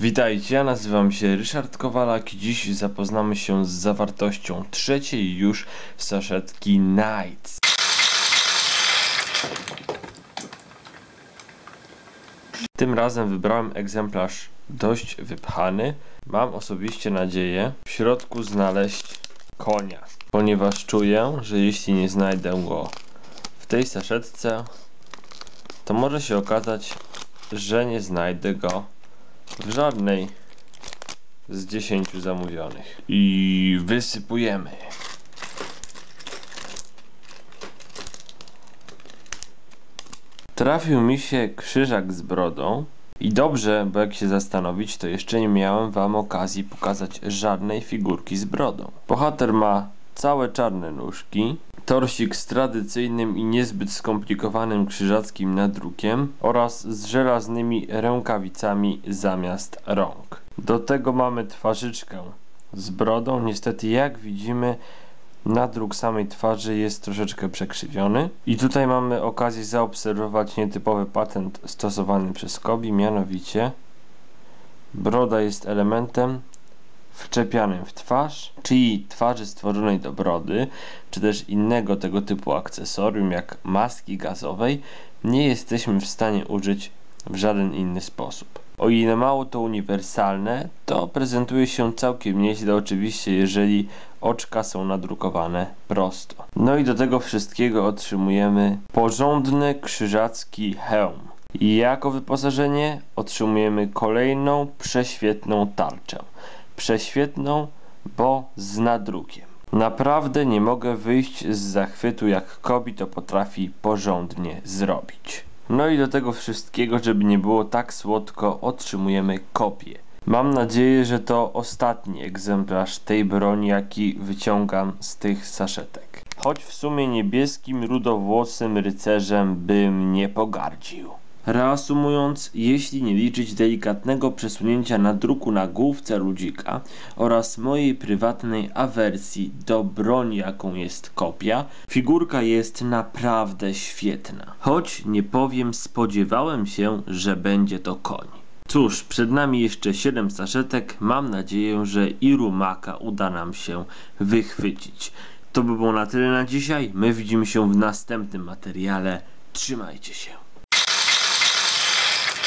Witajcie, ja nazywam się Ryszard Kowalak i dziś zapoznamy się z zawartością trzeciej już saszetki Nights. Tym razem wybrałem egzemplarz dość wypchany. Mam osobiście nadzieję w środku znaleźć konia, ponieważ czuję, że jeśli nie znajdę go w tej saszetce, to może się okazać, że nie znajdę go w żadnej z 10 zamówionych. I wysypujemy. Trafił mi się krzyżak z brodą. I dobrze, bo jak się zastanowić, to jeszcze nie miałem wam okazji pokazać żadnej figurki z brodą. Bohater ma całe czarne nóżki, torsik z tradycyjnym i niezbyt skomplikowanym krzyżackim nadrukiem oraz z żelaznymi rękawicami zamiast rąk. Do tego mamy twarzyczkę z brodą. Niestety jak widzimy nadruk samej twarzy jest troszeczkę przekrzywiony. I tutaj mamy okazję zaobserwować nietypowy patent stosowany przez Kobi, mianowicie broda jest elementem wczepianym w twarz, czyli twarzy stworzonej do brody, czy też innego tego typu akcesorium jak maski gazowej, nie jesteśmy w stanie użyć w żaden inny sposób. O ile mało to uniwersalne, to prezentuje się całkiem nieźle oczywiście, jeżeli oczka są nadrukowane prosto. No i do tego wszystkiego otrzymujemy porządny krzyżacki hełm. I jako wyposażenie otrzymujemy kolejną prześwietną tarczę prześwietną, bo z nadrukiem. Naprawdę nie mogę wyjść z zachwytu, jak Kobi to potrafi porządnie zrobić. No i do tego wszystkiego, żeby nie było tak słodko, otrzymujemy kopię. Mam nadzieję, że to ostatni egzemplarz tej broni, jaki wyciągam z tych saszetek. Choć w sumie niebieskim, rudowłosym rycerzem bym nie pogardził. Reasumując, jeśli nie liczyć delikatnego przesunięcia nadruku na główce ludzika oraz mojej prywatnej awersji do broni jaką jest kopia, figurka jest naprawdę świetna. Choć nie powiem, spodziewałem się, że będzie to koń. Cóż, przed nami jeszcze 7 saszetek. Mam nadzieję, że Irumaka uda nam się wychwycić. To by było na tyle na dzisiaj. My widzimy się w następnym materiale. Trzymajcie się.